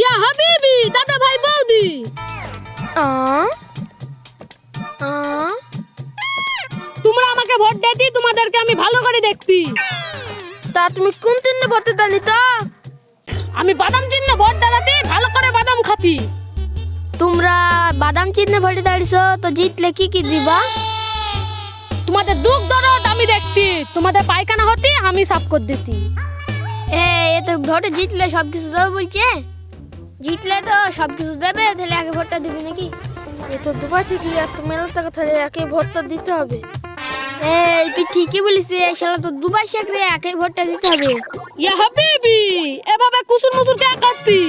ইয়া হাবিবি দাদা ভাই বৌদি। তোমরা আমাকে ভোট দেতি তোমাদেরকে আমি ভালো করে দেখতি। তা তুমি কোন তিনটে ভোটে দানি তো? আমি বাদাম চিহ্ন ভোট দাঁড়াতে ভালো করে বাদাম খাতি। তোমরা বাদাম চিহ্নে ভোটে দাঁড়িয়েছো তো জিতলে কি কি দিবা? তোমাদের দুঃখ দরদ আমি দেখতি। তোমাদের পায়খানা হতে আমি সাফ করে দিতি। এ এ তো ভোটে জিতলে সব কিছু দেবে বলছে। জিতলে তো সব কিছু দেবে তাহলে আগে ভোটটা দিবি নাকি? এ তো দুবাই থেকে এত মেলা টাকা তাহলে একে ভোটটা দিতে হবে। এই তুই ঠিকই বলিস এই শালা তো দুবাই শেখ রে একে ভোটটা দিতে হবে। ইয়া হাবিবি এভাবে কুসুর মুসুর কে করতি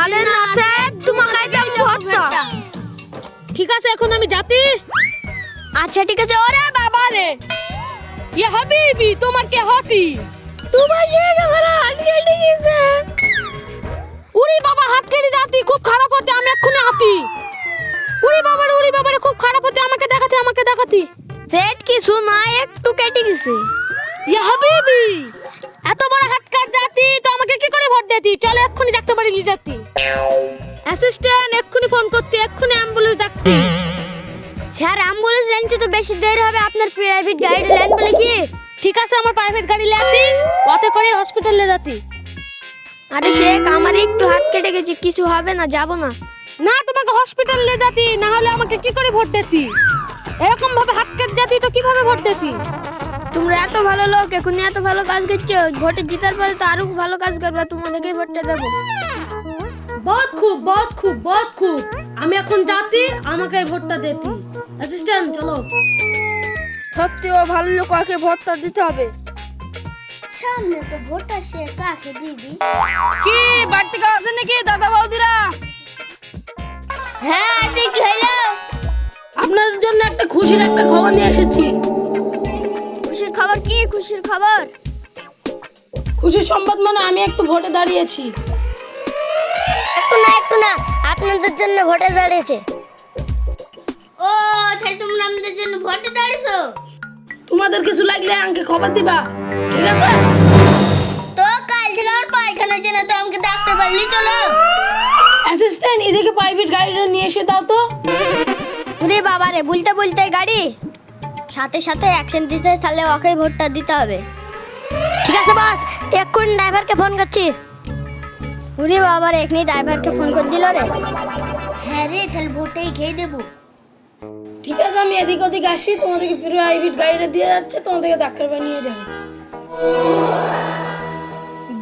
আরে না তোমাকে দাও ভোটটা। ঠিক আছে এখন আমি যাতি আচ্ছা ঠিক আছে ওরে বাবা রে। ইয়া হাবিবি তোমার কে হতি? শেখ আমার হাত কেটে গেছে। উরি বাবা হাত কেটে যাতি খুব খারাপ হতে আমি এক্ষুনি আতি। উরি বাবার উরি বাবারে খুব খারাপ হতে আমাকে দেখাতি আমাকে দেখাতি। সেট কি শোনা একটু কেটে গেছে। ইয়া হাবিবি এত বড় হাত কাট যাতি তো আমাকে কি করে ভোট দিতি চলে এক্ষুনি ডাকতে পারি লি যাতি অ্যাসিস্ট্যান্ট এক্ষুনি ফোন করতে এক্ষুনি অ্যাম্বুলেন্স ডাকতে। স্যার অ্যাম্বুলেন্স লাইনতে তো বেশি দেরি হবে আপনার প্রাইভেট গাড়ি লাইন বলে কি? ঠিক আছে আমার প্রাইভেট গাড়ি লেতি ওতে করে হসপিটালে যাতি। আরে শেখ আমার একটু হাত কেটে গেছে কিছু হবে না যাব না। না তোমাকে হসপিটালে যাতি না হলে আমাকে কি করে ভোট দিতি? এরকম ভাবে হাত কেটে যাতি তো কীভাবে ভোট দিতি? তোমরা এত ভালো লোক এখন এত ভালো কাজ করছ ভোটে জিতার পরে তো আরও ভালো কাজ করবে তোমাদেরকে ভোটটা দেবো। বহুত খুব বহুত খুব বহুত খুব। আমি এখন যাতি আমাকে ভোটটা দিতি। অ্যাসিস্ট্যান্ট চলো। সত্যি ও ভালো লোক ওকে ভোটটা দিতে হবে। সামনে তো ভোট আসে কাকে দিবি? কি বাড়তি কেউ আছে নাকি দাদা বৌদিরা? হ্যাঁ আছে কি আপনাদের জন্য একটা খুশির একটা খবর নিয়ে এসেছি। খুশির খবর কি? খুশির খবর? খুশির সংবাদ মানে আমি একটু ভোটে দাঁড়িয়েছি। একটু না একটু না আপনাদের জন্য ভোটে দাঁড়িয়েছে। ও তাহলে তোমরা আমাদের জন্য ভোটে দাঁড়িয়েছো? তোমাদের কিছু লাগলে আমাকে খবর দিবা। ঠিক আছে? তো কাল থেকে আমার পায়খানার জন্য তো আমাকে ডাক্তার বললি চলো। অ্যাসিস্ট্যান্ট এদিকে প্রাইভেট গাড়িটা নিয়ে এসে দাও তো। ওরে বাবা রে বলতে বলতে গাড়ি। সাথে সাথে অ্যাকশন দিতে তাহলে ওকে ভোটটা দিতে হবে। ঠিক আছে বাস এক্ষুন ড্রাইভারকে ফোন করছি। ওরে বাবা রে এখনই ড্রাইভারকে ফোন করে দিল রে। হ্যাঁ রে তাহলে ভোটটাই খেয়ে দেবো। এদিক ওদিক আসি তোমাদেরকে প্রাইভেট গাড়িটা দিয়ে যাচ্ছে তোমাদেরকে ডাক্তার বাড়ি নিয়ে যাবে।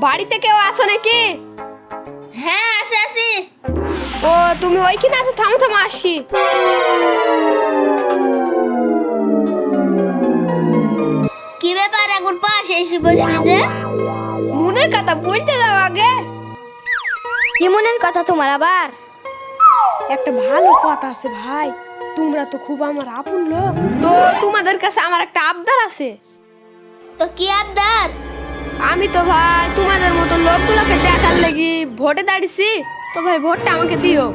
বাড়িতে কেউ আসো নাকি? হ্যাঁ আসি আসি। ও তুমি ওইখানে আছো থামো থামো আসি। কি ব্যাপার এখন পাশে এসে বসলি যে মনের কথা বলতে দাও আগে। কি মনের কথা তোমার আবার? একটা ভালো কথা আছে ভাই। তোমরা তো খুব আমার আপন লোক। তো তোমাদের কাছে আমার একটা আবদার আছে। তো কি আবদার? আমি তো ভাই তোমাদের মতো লোকগুলোকে দেখার লাগি ভোটে দাঁড়িয়েছি। তো ভাই ভোটটা আমাকে দিও।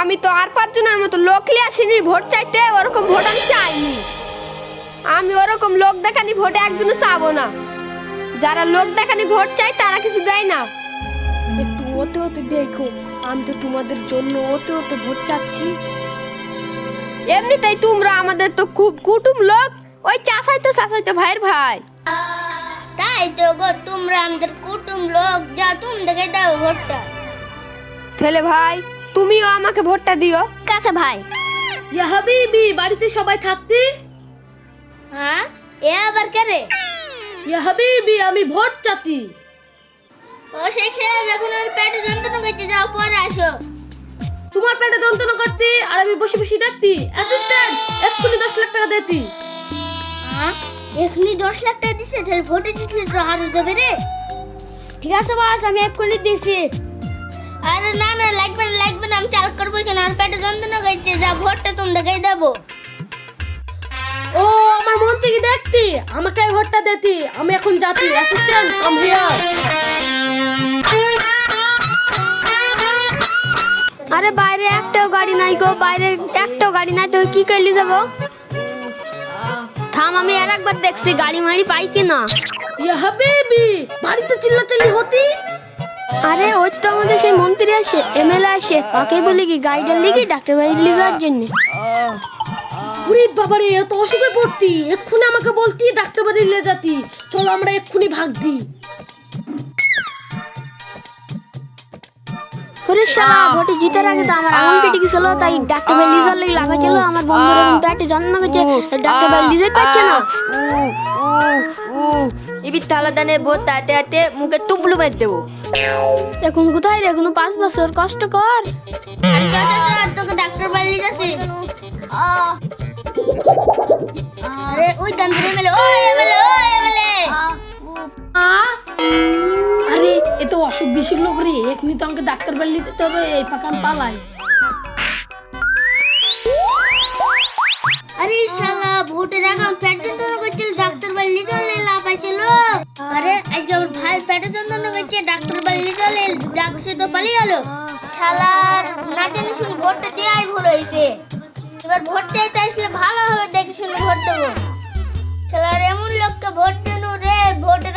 আমি তো আর পাঁচজনের মতো লোক নিয়ে আসিনি ভোট চাইতে ওরকম ভোট আমি চাইনি। আমি ওরকম লোক দেখানি ভোটে একদিনও চাবো না। যারা লোক দেখানি ভোট চাই তারা কিছু দেয় না। একটু ওতে ওতে দেখো আমি তো তোমাদের জন্য ওতে ওতে ভোট চাচ্ছি। এমনিতেই তোমরা আমাদের তো খুব কুটুম লোক। ওই চাষাই তো চাষাই তো ভাইয়ের ভাই। তাই তো গো তোমরা আমাদের কুটুম লোক। যা তুমি দেখে দাও ভোটটা। ছেলে ভাই তুমিও আমাকে ভোটটা দিও। কাছে ভাই। ইয়া হাবিবি বাড়িতে সবাই থাকতে? হ্যাঁ? এ আবার কে রে? ইয়া হাবিবি আমি ভোট চাতি ও শেখ সাহেব এখন আর পেটে যন্ত্রণা করছে। যাও পরে আসো। তোমার পেটে যন্ত্রণা করতে আর আমি বসে বসে দেখতি। অ্যাসিস্ট্যান্ট এক্ষুনি দশ লাখ টাকা দিতি। এখনি দশ লাখ টাকা দিছে তাহলে ভোটে জিতলে তো আরও যাবে রে। ঠিক আছে বাস আমি এক্ষুনি দিছি। আরে না না লাগবে না লাগবে না আমি চাল করব না আর পেটে যন্ত্রণা করছে যা ভোটটা তুমি দেখাই দেবো। ও আমার মন থেকে দেখতি আমাকে ভোটটা দিতি আমি এখন যাতি। অ্যাসিস্ট্যান্ট কাম হিয়ার আরে বাইরে একটাও গাড়ি নাই গো বাইরে একটাও গাড়ি নাই তো কি করলি যাব? থাম আমি আর একবার দেখছি গাড়ি মারি পাই কি না ইয়া হাবিবি বাড়িতে চিল্লাচিল্লি হতি? আরে ওই তো আমাদের সেই মন্ত্রী আসে এমএলএ আসে ওকে বলি কি গাইডের লিখি ডাক্তার বাড়ি লিখে যাওয়ার জন্য। ওরে বাবারে এত অসুখে পড়তি এক্ষুনি আমাকে বলতি ডাক্তার বাড়ি নিয়ে যাতি। চলো আমরা এক্ষুনি ভাগ দিই। ওরে শালা ভোটে জিতার আগে তো আমার আঙুল কেটে গেছিল তাই ডাক্তার বাড়ি লিজার লাগি লাগাচ্ছিল আমার বন্ধুর এখন পেটে যন্ত্রণা করছে ডাক্তার বাড়ি লিজে পাচ্ছে না। এবার থালা দানে ভোট তাতে তাতে মুখে টুবলু মেরে দেবো। এখন কোথায় রে? এখনও পাঁচ বছর কষ্ট কর। তোকে ডাক্তার বাড়ি যাচ্ছি আরে ওই দান্তির এমএলএ ওই এমএলএ ওই এমএলএ। আরে, এ তো অসুখ বিসুখ লোক রে। এক্ষুনি তো আমাকে ডাক্তার বাড়ি যেতে হবে, এই ফাঁকা পালাই। আরে শালা ভোটের আগে আমি পেট যন্ত্রণা করছিল, ডাক্তার বাড়ি নিয়ে চলে লাফাইছিল আরে, আজকে আমার ভাই পেটে যন্ত্রণা করছে, ডাক্তার বাড়ি নিয়ে চলে ডাকছে তো পালিয়ে গেল। শালার না জানি শুনে ভোটটা দেওয়াই ভুল হয়েছে। এবার ভোট চাইতে আসলে ভালোভাবে দেখে শুনে ভোট দেবো। শালার এমন লোককে ভোট দেন রে ভোটের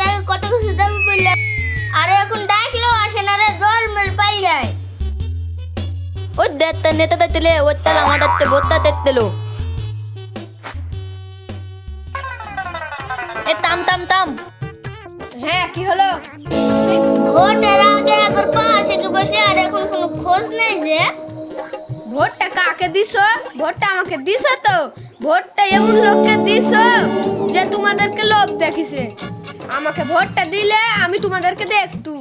ওর তাল আমাদের ভোটটা দেখতেলো এ তাম তাম তাম হ্যাঁ কি হলো ভোটের আগে একবার পাশে কি বসে আর এখন কোনো খোঁজ নেই যে ভোটটা কাকে দিছো ভোটটা আমাকে দিছো তো ভোটটা এমন লোককে দিছো যে তোমাদেরকে লোভ দেখিছে আমাকে ভোটটা দিলে আমি তোমাদেরকে দেখতু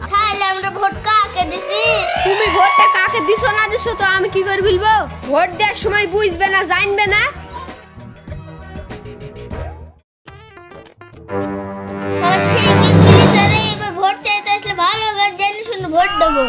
তাহলে আমরা ভোট কাকে দিছি? তুমি ভোটটা কাকে দিছো না দিছো তো আমি কি করে বলব? ভোট দেওয়ার সময় বুঝবে না জানবে না? ভোট চাইতে আসলে ভালো হবে জেনে শুনে ভোট দেবো।